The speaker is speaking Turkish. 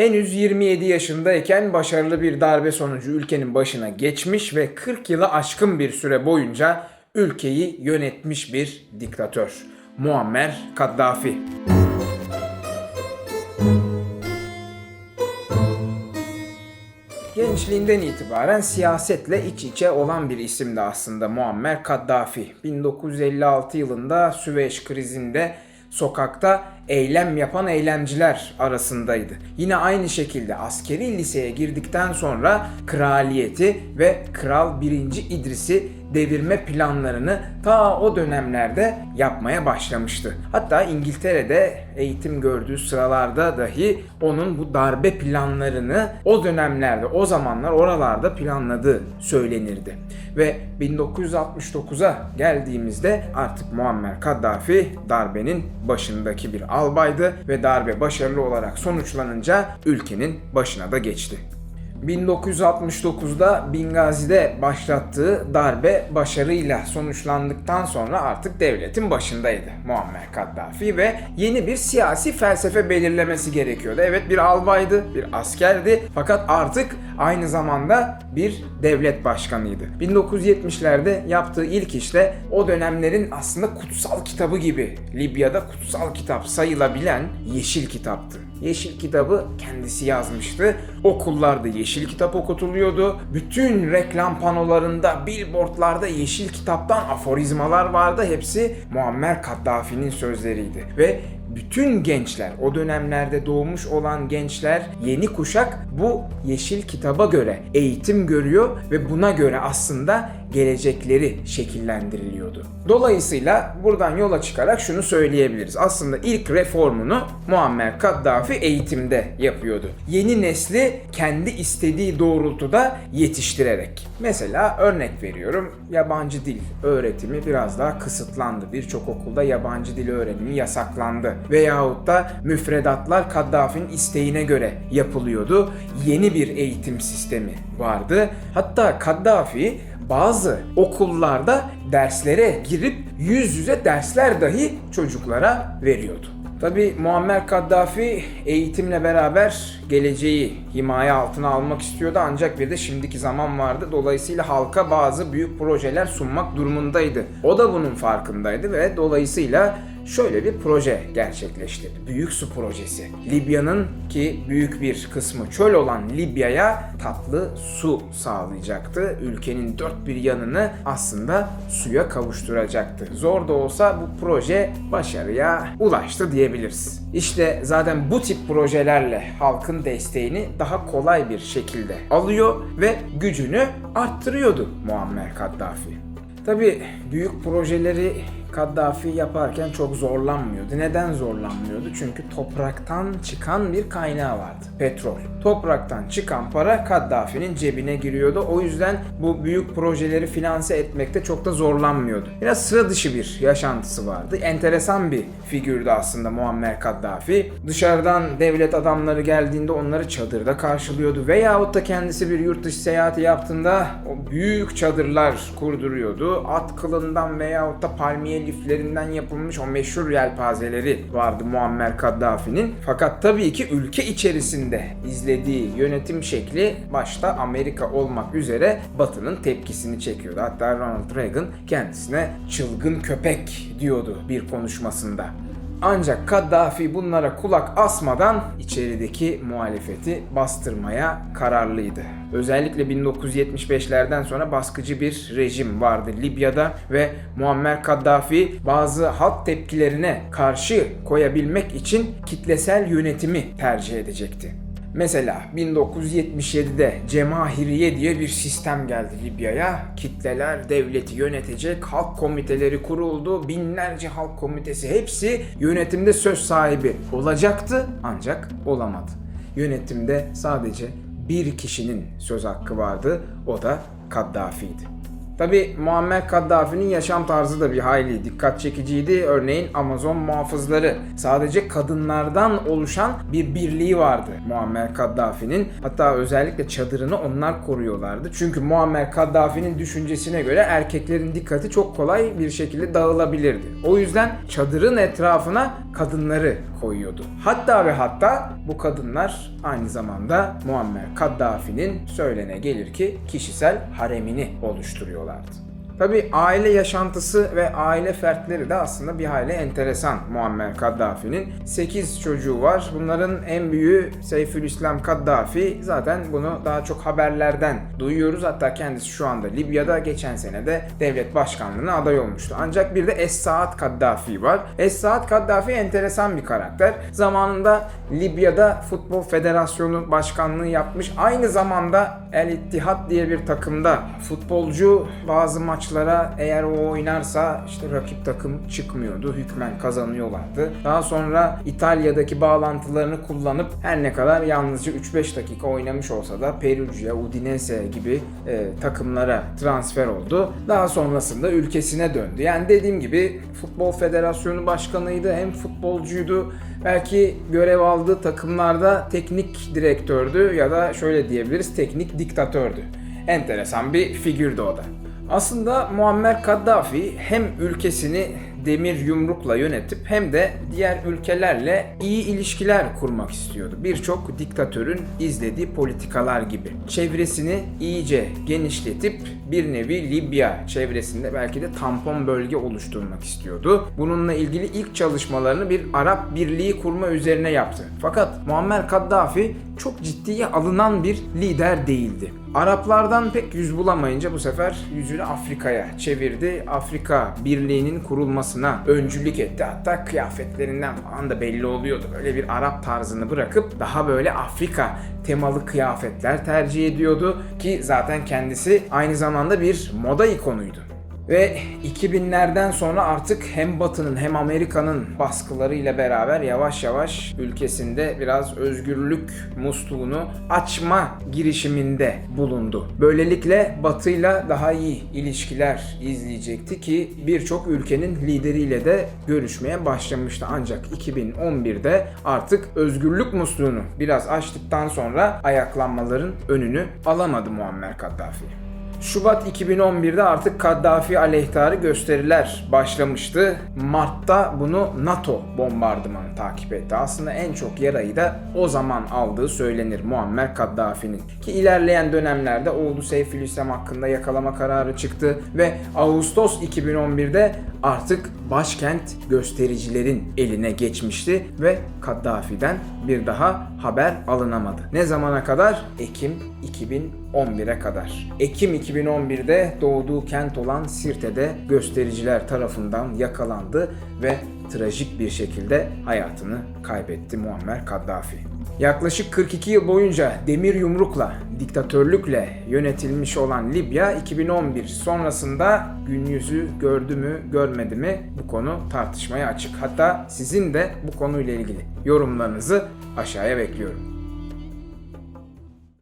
Henüz 27 yaşındayken başarılı bir darbe sonucu ülkenin başına geçmiş ve 40 yılı aşkın bir süre boyunca ülkeyi yönetmiş bir diktatör. Muammer Kaddafi. Gençliğinden itibaren siyasetle iç içe olan bir isimdi aslında Muammer Kaddafi. 1956 yılında Süveyş krizinde sokakta eylem yapan eylemciler arasındaydı. Yine aynı şekilde askeri liseye girdikten sonra kraliyeti ve Kral 1. İdris'i devirme planlarını ta o dönemlerde yapmaya başlamıştı. Hatta İngiltere'de eğitim gördüğü sıralarda dahi onun bu darbe planlarını o dönemlerde, o zamanlar oralarda planladığı söylenirdi. Ve 1969'a geldiğimizde artık Muammer Kaddafi darbenin başındaki bir albaydı ve darbe başarılı olarak sonuçlanınca ülkenin başına da geçti. 1969'da Bingazi'de başlattığı darbe başarıyla sonuçlandıktan sonra artık devletin başındaydı Muammer Kaddafi ve yeni bir siyasi felsefe belirlemesi gerekiyordu. Evet bir albaydı, bir askerdi fakat artık aynı zamanda bir devlet başkanıydı. 1970'lerde yaptığı ilk işte o dönemlerin aslında kutsal kitabı gibi Libya'da kutsal kitap sayılabilen Yeşil Kitap'tı. Yeşil kitabı kendisi yazmıştı. Okullarda yeşil kitap okutuluyordu. Bütün reklam panolarında, billboardlarda yeşil kitaptan aforizmalar vardı. Hepsi Muammer Kaddafi'nin sözleriydi. Ve bütün gençler, o dönemlerde doğmuş olan gençler, yeni kuşak bu yeşil kitaba göre eğitim görüyor ve buna göre aslında gelecekleri şekillendiriliyordu. Dolayısıyla buradan yola çıkarak şunu söyleyebiliriz. Aslında ilk reformunu Muammer Kaddafi eğitimde yapıyordu. Yeni nesli kendi istediği doğrultuda yetiştirerek. Mesela örnek veriyorum yabancı dil öğretimi biraz daha kısıtlandı. Birçok okulda yabancı dil öğrenimi yasaklandı. Veyahut da müfredatlar Kaddafi'nin isteğine göre yapılıyordu. Yeni bir eğitim sistemi vardı. Hatta Kaddafi bazı okullarda derslere girip yüz yüze dersler dahi çocuklara veriyordu. Tabi Muammer Kaddafi eğitimle beraber geleceği himaye altına almak istiyordu ancak bir de şimdiki zaman vardı. Dolayısıyla halka bazı büyük projeler sunmak durumundaydı. O da bunun farkındaydı ve dolayısıyla şöyle bir proje gerçekleştirdi. Büyük Su Projesi. Libya'nın ki büyük bir kısmı çöl olan Libya'ya tatlı su sağlayacaktı. Ülkenin dört bir yanını aslında suya kavuşturacaktı. Zor da olsa bu proje başarıya ulaştı diyebiliriz. İşte zaten bu tip projelerle halkın desteğini daha kolay bir şekilde alıyor ve gücünü arttırıyordu Muammer Kaddafi. Tabi büyük projeleri Kaddafi yaparken çok zorlanmıyordu. Neden zorlanmıyordu? Çünkü topraktan çıkan bir kaynağı vardı. Petrol. Topraktan çıkan para Kaddafi'nin cebine giriyordu. O yüzden bu büyük projeleri finanse etmekte çok da zorlanmıyordu. Biraz sıra dışı bir yaşantısı vardı. Enteresan bir figürdü aslında Muammer Kaddafi. Dışarıdan devlet adamları geldiğinde onları çadırda karşılıyordu. Veyahut da kendisi bir yurt dışı seyahati yaptığında o büyük çadırlar kurduruyordu. At kılından veyahut da palmiye liflerinden yapılmış o meşhur yelpazeleri vardı Muammer Kaddafi'nin. Fakat tabii ki ülke içerisinde izlediği yönetim şekli başta Amerika olmak üzere Batı'nın tepkisini çekiyordu. Hatta Ronald Reagan kendisine çılgın köpek diyordu bir konuşmasında. Ancak Kaddafi bunlara kulak asmadan içerideki muhalefeti bastırmaya kararlıydı. Özellikle 1975'lerden sonra baskıcı bir rejim vardı Libya'da ve Muammer Kaddafi bazı halk tepkilerine karşı koyabilmek için kitlesel yönetimi tercih edecekti. Mesela 1977'de Cemahiriye diye bir sistem geldi Libya'ya. Kitleler devleti yönetecek, halk komiteleri kuruldu, binlerce halk komitesi hepsi yönetimde söz sahibi olacaktı ancak olamadı. Yönetimde sadece bir kişinin söz hakkı vardı, o da Kaddafi'ydi. Tabi Muammer Kaddafi'nin yaşam tarzı da bir hayli dikkat çekiciydi. Örneğin Amazon muhafızları. Sadece kadınlardan oluşan bir birliği vardı Muammer Kaddafi'nin. Hatta özellikle çadırını onlar koruyorlardı. Çünkü Muammer Kaddafi'nin düşüncesine göre erkeklerin dikkati çok kolay bir şekilde dağılabilirdi. O yüzden çadırın etrafına kadınları koyuyordu. Hatta ve hatta bu kadınlar aynı zamanda Muammer Kaddafi'nin söylene gelir ki kişisel haremini oluşturuyorlardı. Tabi aile yaşantısı ve aile fertleri de aslında bir hayli enteresan Muammer Kaddafi'nin. 8 çocuğu var. Bunların en büyüğü Seyfülislam Kaddafi. Zaten bunu daha çok haberlerden duyuyoruz. Hatta kendisi şu anda Libya'da geçen sene de devlet başkanlığına aday olmuştu. Ancak bir de Es-Saad Kaddafi var. Es-Saad Kaddafi enteresan bir karakter. Zamanında Libya'da Futbol Federasyonu başkanlığı yapmış. Aynı zamanda El İttihat diye bir takımda futbolcu bazı maçlara eğer o oynarsa işte rakip takım çıkmıyordu. Hükmen kazanıyorlardı. Daha sonra İtalya'daki bağlantılarını kullanıp her ne kadar yalnızca 3-5 dakika oynamış olsa da Perugia, Udinese gibi e, takımlara transfer oldu. Daha sonrasında ülkesine döndü. Yani dediğim gibi Futbol Federasyonu başkanıydı hem futbolcuydu. Belki görev aldığı takımlarda teknik direktördü ya da şöyle diyebiliriz teknik diktatördü. Enteresan bir figürdü o da. Aslında Muammer Kaddafi hem ülkesini demir yumrukla yönetip hem de diğer ülkelerle iyi ilişkiler kurmak istiyordu. Birçok diktatörün izlediği politikalar gibi. Çevresini iyice genişletip bir nevi Libya çevresinde belki de tampon bölge oluşturmak istiyordu. Bununla ilgili ilk çalışmalarını bir Arap Birliği kurma üzerine yaptı. Fakat Muammer Kaddafi çok ciddiye alınan bir lider değildi. Araplardan pek yüz bulamayınca bu sefer yüzünü Afrika'ya çevirdi. Afrika Birliği'nin kurulmasına öncülük etti. Hatta kıyafetlerinden falan da belli oluyordu. Böyle bir Arap tarzını bırakıp daha böyle Afrika temalı kıyafetler tercih ediyordu ki zaten kendisi aynı zamanda bir moda ikonuydu. Ve 2000'lerden sonra artık hem Batı'nın hem Amerika'nın baskılarıyla beraber yavaş yavaş ülkesinde biraz özgürlük musluğunu açma girişiminde bulundu. Böylelikle Batı'yla daha iyi ilişkiler izleyecekti ki birçok ülkenin lideriyle de görüşmeye başlamıştı. Ancak 2011'de artık özgürlük musluğunu biraz açtıktan sonra ayaklanmaların önünü alamadı Muammer Kaddafi. Şubat 2011'de artık Kaddafi aleyhtarı gösteriler başlamıştı. Mart'ta bunu NATO bombardımanı takip etti. Aslında en çok yarayı da o zaman aldığı söylenir Muammer Kaddafi'nin. Ki ilerleyen dönemlerde oğlu Seyfülislam hakkında yakalama kararı çıktı ve Ağustos 2011'de artık başkent göstericilerin eline geçmişti ve Kaddafi'den bir daha haber alınamadı. Ne zamana kadar? Ekim 2011'e kadar. Ekim 2011'de doğduğu kent olan Sirte'de göstericiler tarafından yakalandı ve trajik bir şekilde hayatını kaybetti Muammer Kaddafi. Yaklaşık 42 yıl boyunca demir yumrukla, diktatörlükle yönetilmiş olan Libya 2011 sonrasında gün yüzü gördü mü görmedi mi bu konu tartışmaya açık. Hatta sizin de bu konuyla ilgili yorumlarınızı aşağıya bekliyorum.